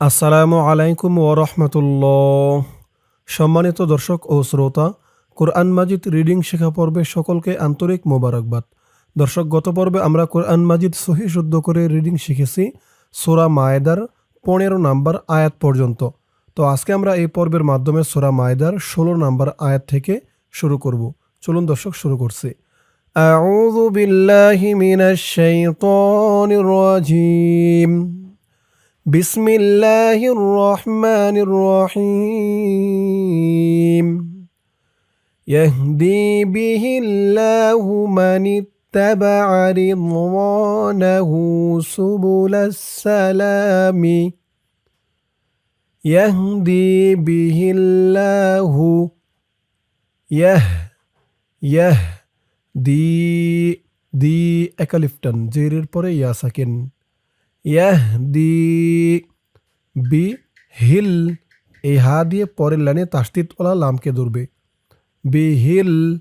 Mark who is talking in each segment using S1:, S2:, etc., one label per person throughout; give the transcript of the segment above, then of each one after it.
S1: আসসালামু আলাইকুম ওরহমতুল্লাহ সম্মানিত দর্শক ও শ্রোতা কোরআন মাজিদ রিডিং শেখা পর্বে সকলকে আন্তরিক মোবারকবাদ দর্শক গত পর্বে আমরা কোরআন মাজিদ সহি শুদ্ধ করে রিডিং শিখেছি সোরা মায়েদার পনেরো নাম্বার আয়াত পর্যন্ত তো আজকে আমরা এই পর্বের মাধ্যমে সোরা মায়েদার ষোলো নাম্বার আয়াত থেকে শুরু করব চলুন দর্শক শুরু করছি أعوذ بالله من الشيطان الرجيم بسم الله الرحمن الرحيم يهدي به الله من اتبع رضوانه سبل السلام يهدي به الله يه يه دي دي أكلفتن زير البريا ساكن ইয়াহ দি বি হিল এই হা দিয়ে পরের লাইনে তাস্তিত ওলা লামকে ধরবে। বি হিল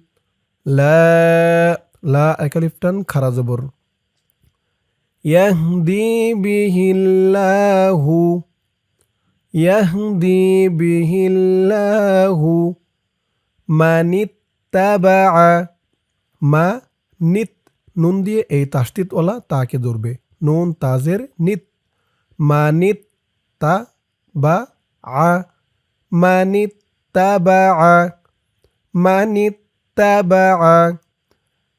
S1: লা খারা জবর। ইয়াহদি বিহিল্লাহু ইয়াহদি বিহিল্লাহু, মানিত্তাবাআ, মা, নিত, নুন দিয়ে এই তাস্তিত ওলা তাকে ধরবে। নুন তাজের নিত মা নিত তা বা আ মানিত তা বা আ মানিত তা বা আ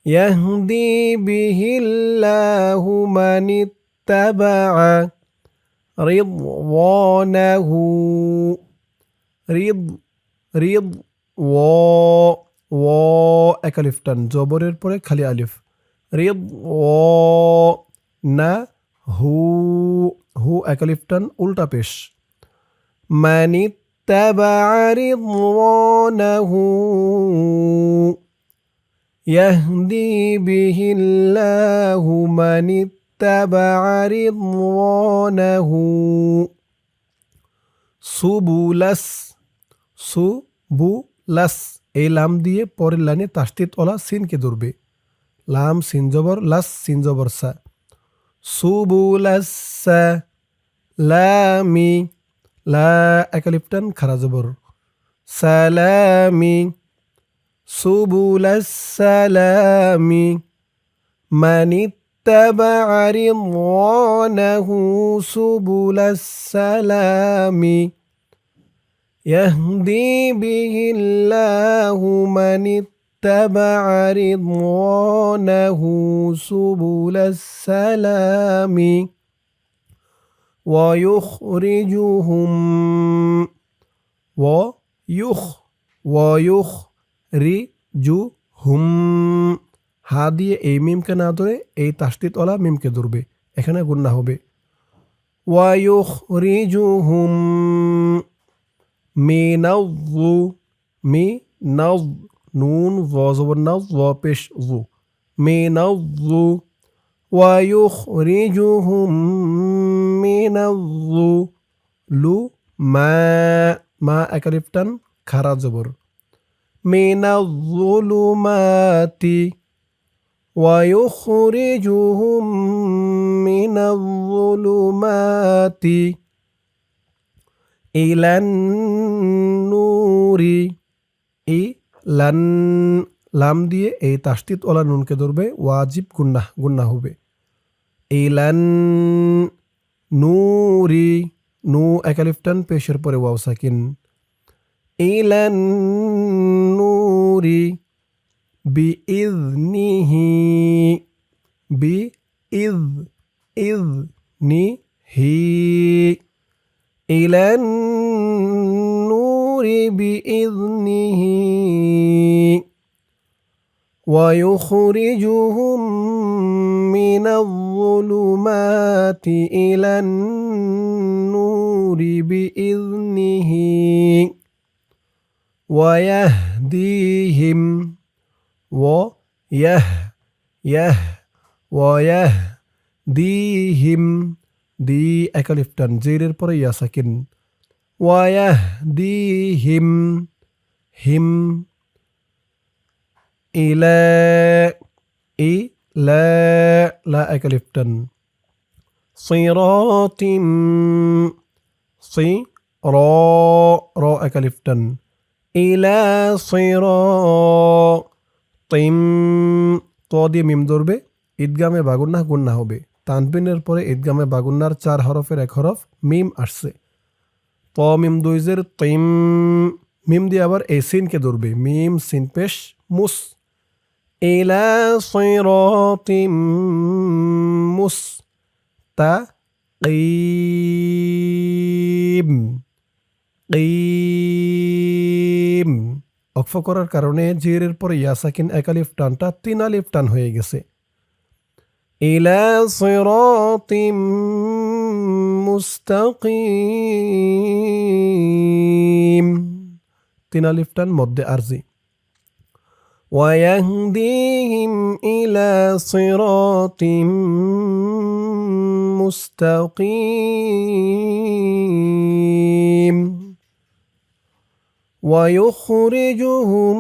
S1: يهدي به الله من اتبع رضوانه رض رض و ও এক আলিফ টান জবরের পরে খালি আলিফ রিদ ও না হু হু এক আলিফ টান উল্টা পেশ মানি তাবারি রওনাহু يهدي به الله من اتبع رضوانه সুবুলাস সুবুলাস এই লাম দিয়ে পরের লাইনে তাস্তিত ওলা সিনকে ধরবে লাম সিন জবর লাস সিন জবর সা سبل السلام لا أكلفتن خرزبر سلام سبل السلام من اتبع رضوانه سبل السلام يهدي به الله من اتبع رضوانه سبل السلام ويخرجهم ويخ ويخرجهم হা দিয়ে এই মিমকে না ধরে এই তাস্তিত ওলা মিমকে ধরবে এখানে গুন্না হবে ওয়ায়ুখরিজুহুম মিনাউ মি নাউ নুন ওয়াজবর নাউ ওয়া পেশ জু মিনাউ ويخرجهم من الظلمات মা একালিফটান খারা জবর من الظلمات ويخرجهم من الظلمات إلى النور ইলান লাম দিয়ে এই তাস্তিত ওলা নুনকে ধরবে, ওয়াজিব গুন্না গুন্না হবে। ইলান নুরি, নু একালিফটান পেশের পরে ওয়াও সাকিন। ইলান নুরি বি ইজনিহি বি ইজ ইজ নি হি بإذنه ويخرجهم من الظلمات إلى النور بإذنه ويهديهم ويه يه ويهديهم دي أكلفتن زير البريا سكن সাকিন ওয়ায়াহদিহিম হিম إلى إلى لا أكلفتن صراط সি র র একালিফটান ইলা সির তিম ত দিয়ে মিম ধরবে ঈদগামে বাগুন্না গুন্না হবে তানবিনের পরে ঈদগামে বাগুন্নার চার হরফের এক হরফ মিম আসছে ত মিম দুইজের তিম, মিম দিয়ে আবার এই সিনকে ধরবে। মিম, সিন পেশ, মুস। সিরাতিম মুস। তা অক্ফ করার কারণে জিরের পরে ইয়াসাকিন একালিফ টানটা তিন আলিফ টান হয়ে গেছে। إلى صراط مستقيم. تنالفتن مد أرزي. ويهديهم إلى صراط مستقيم. ويخرجهم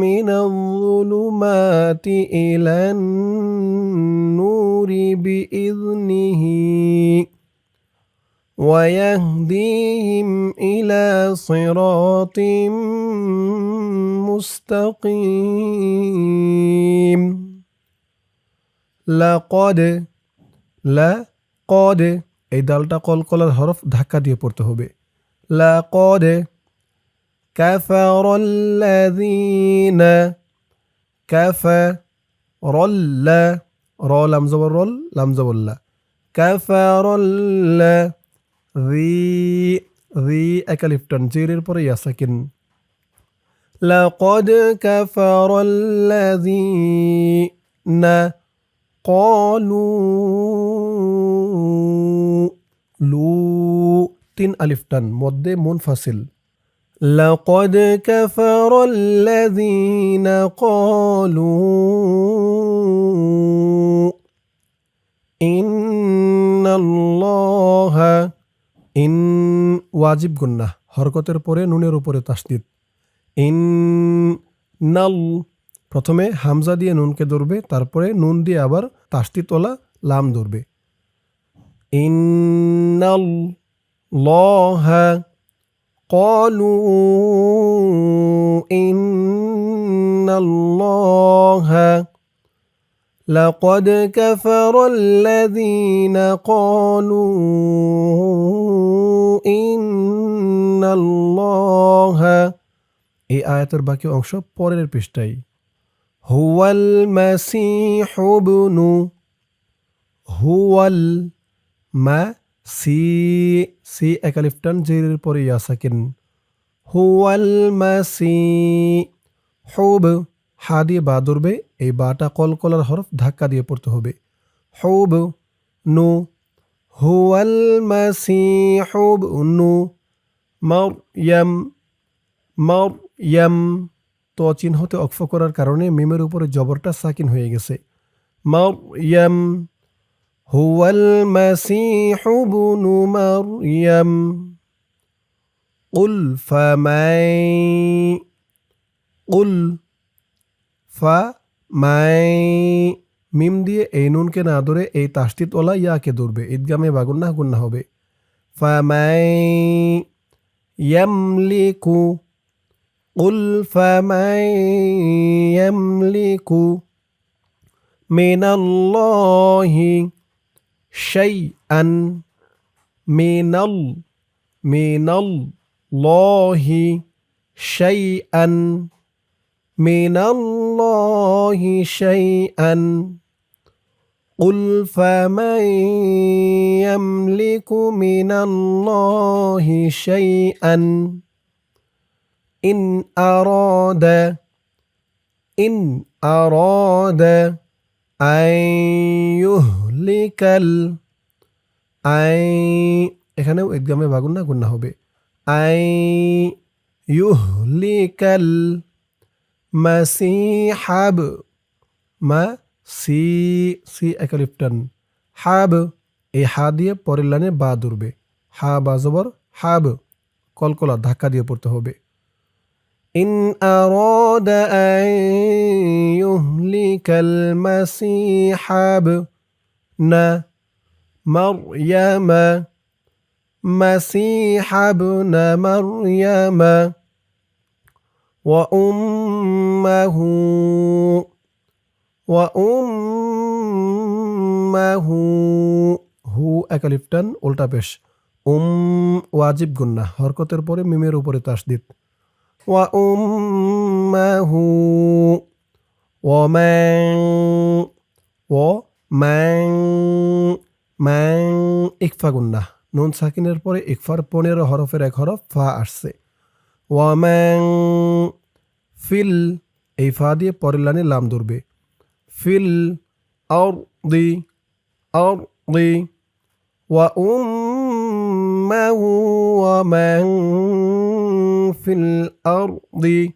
S1: من الظلمات إلى النور بإذنه ويهديهم إلى صراط مستقيم لقد لقد এই দালটা কলকলার হরফ ধাক্কা দিয়ে পড়তে হবে لقد كفر الذين كفر لا ر لم زبر رل لم لا. كفر ال ذي أكلف تنجير البريا سكن لقد كفر الذين قالوا لو تن ألف تن مد منفصل. لقد كفر الذين قالوا إن الله ইন ওয়াজিব গুন্না হরকতের পরে নুনের উপরে তাসদিদ ইন নাল প্রথমে হামজা দিয়ে নুনকে ধরবে তারপরে নুন দিয়ে আবার তাস্তিতলা লাম ধরবে ইন্নাল লহা قالوا إن الله لقد كفر الذين قالوا إن الله এই আয়াতের বাকি অংশ পরের পৃষ্ঠায় হুয়াল মাসিহু ইবনু হুয়াল মা সি সি একালিফটান জেরের পরে ইয়াসাকিন। হুয়াল মাসি, হুব হা দিয়ে বা ধরবে এই বাটা কলকলার হরফ ধাক্কা দিয়ে পড়তে হবে। হুব, নু। হুয়াল মাসি, হুব, নু। মারয়াম মারয়াম তো চিহ্নতে অক্ফ করার কারণে মিমের উপরে জবরটা সাকিন হয়ে গেছে। মারয়াম هو المسيح ابن مريم قل فمن قل فمن মিম দিয়ে এই নুনকে না ধরে এই তাস্তিত ওলা ইয়াকে ধরবে ঈদগামে বাগুন্না গুন্না হবে ফামাই ইয়ামলিকু قل فمن يملك من الله شيئا من ال من الله شيئا من الله شيئا. قل فمن يملك من الله شيئا؟ إن أراد إن أراد أن يهلك আহলিকাল আই, এখানেও একদমে বাগুন না, গুন্না হবে। আই ইউহলিকাল মাসিহাব, মা সি সি একালিপটান। হাব, এই হা দিয়ে পরের লাইনে বা দুরবে হা বা জবর, হাব, কলকলা, ধাক্কা দিয়ে পড়তে হবে। ইন আরদ আন মাসি হাব ابن مريم مسيح ابن مريم وأمه وأمه হু একালিফটান উল্টা পেশ উম ওয়াজিব গুন্না হরকতের পরে মিমের উপরে তাসদিদ ওয়া উম্মাহু ওয়ামান ও ম্যাং ম্যাং ইকফা গুন্না নুন সাকিনের পরে ইকফার পনেরো হরফের এক হরফ ফা আসছে ওয়াম্যাং ফিল এই ফা দিয়ে পরের লাইনে লাম ধরবে ফিল আর দি আর দি وأمه ومن في الأرض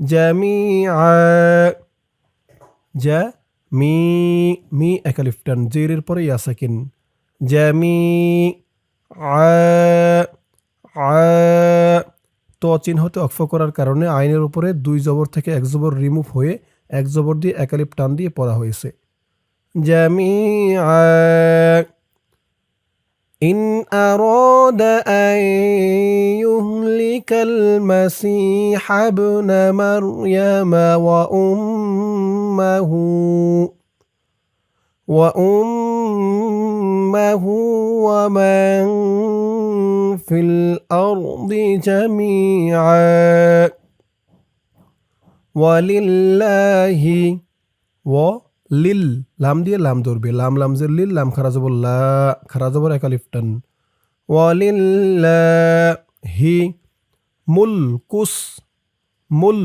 S1: جميعا جا মি মি একালিফটান জেরের পরে ইয়াসাকিন জামি আ আ ত চিহ্নতে অক্ষ করার কারণে আইনের উপরে দুই জবর থেকে এক জবর রিমুভ হয়ে এক জবর দিয়ে একালিপ টান দিয়ে পড়া হয়েছে জামি إن أراد أن يهلك المسيح ابن مريم وأمه وأمه ومن في الأرض جميعا ولله ولل লাম দিয়ে লাম ধরবে লাম লাম জের লিল লাম খারা জবর লা খারা জবর একালিফটান ওয়ালিল্লাহি মুল কুস মুল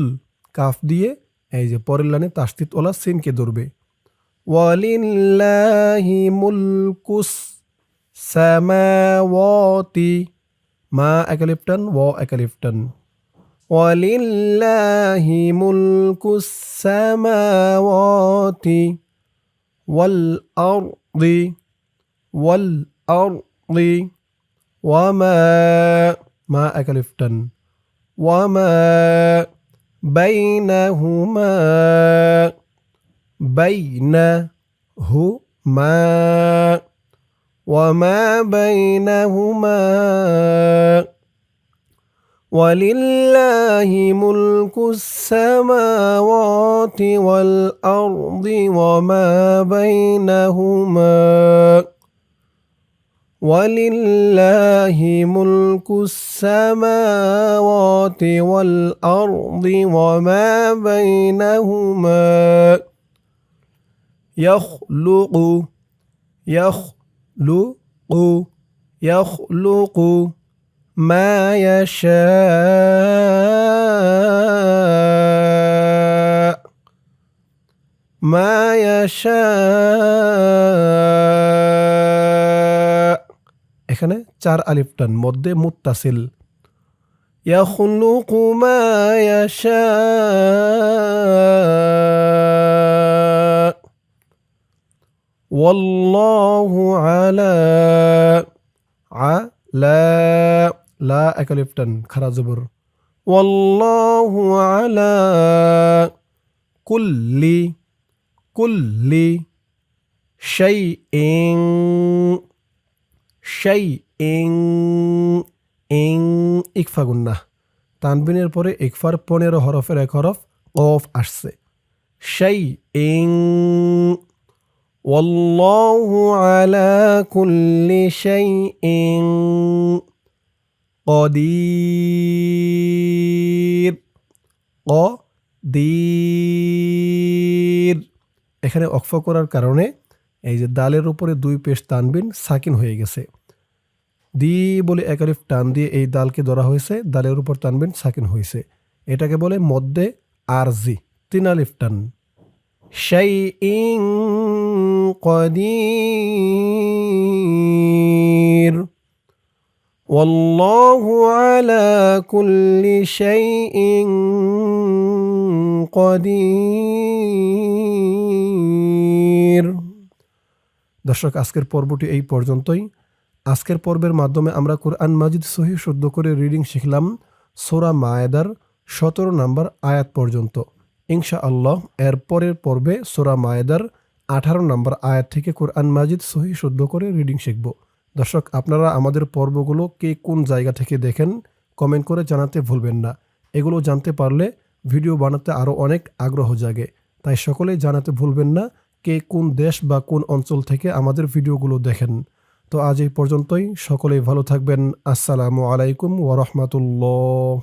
S1: কাফ দিয়ে এই যে পরের লাইনে তাস্তিত ওলা সিনকে ধরবে। ওয়ালিল্লাহি মুলকুস সামাওয়াতি মা একালিপ্টন, ও একালিপ্টন। ওয়ালিল্লাহি মুলকুস সামাওয়াতি ওয়াল আরদি ওয়াল আরদি ওয়ামা মা একালিপ্টন। ওয়ামা بينهما بينهما. وما بينهما ولله ملك السماوات والأرض وما بينهما. ولله ملك السماوات والأرض وما بينهما يخلق يخلق يخلق ما يشاء ما يشاء. এখানে চার আলিফ টান মধ্যে মুত্তাসিল يخلق ما يشاء والله على على লা একালিফটান খারা জবর ওয়াল্লাহু আলা কুল্লি কুল্লি শাইইন শাইইন ইং ইকফা গুন্না তানবিনের পরে ইকফার পনেরো হরফের এক হরফ অফ আসছে শাইইন والله على كل شيء قدير قدير এখানে অক্ফ করার কারণে এই যে দালের উপরে দুই পেশ টানবিন সাকিন হয়ে গেছে দি বলে একারিফ টান দিয়ে এই দালকে ধরা হয়েছে দালের উপর টানবিন সাকিন হয়েছে এটাকে বলে মধ্যে আরজি তিন আলিফ টান شيء قدير والله على كل شيء قدير দর্শক, আজকের পর্বটি এই পর্যন্তই। আজকের পর্বের মাধ্যমে আমরা কোরআন মাজিদ সহি শুদ্ধ করে রিডিং শিখলাম সোরা মায়েদার সতেরো নম্বর আয়াত পর্যন্ত। ইনশা আল্লাহ এর পরের পর্বে সোরা মায়েদার আঠারো নম্বর আয়াত থেকে কোরআন মাজিদ সহি শুদ্ধ করে রিডিং শিখব। দর্শক, আপনারা আমাদের পর্বগুলো কে কোন জায়গা থেকে দেখেন কমেন্ট করে জানাতে ভুলবেন না। এগুলো জানতে পারলে ভিডিও বানাতে আরও অনেক আগ্রহ জাগে। তাই সকলেই জানাতে ভুলবেন না। কে কোন দেশ বা কোন অঞ্চল থেকে আমাদের ভিডিওগুলো দেখেন। তো আজ এই পর্যন্তই। সকলেই ভালো থাকবেন। আসসালামু আলাইকুম ওরহমতুল্লাহ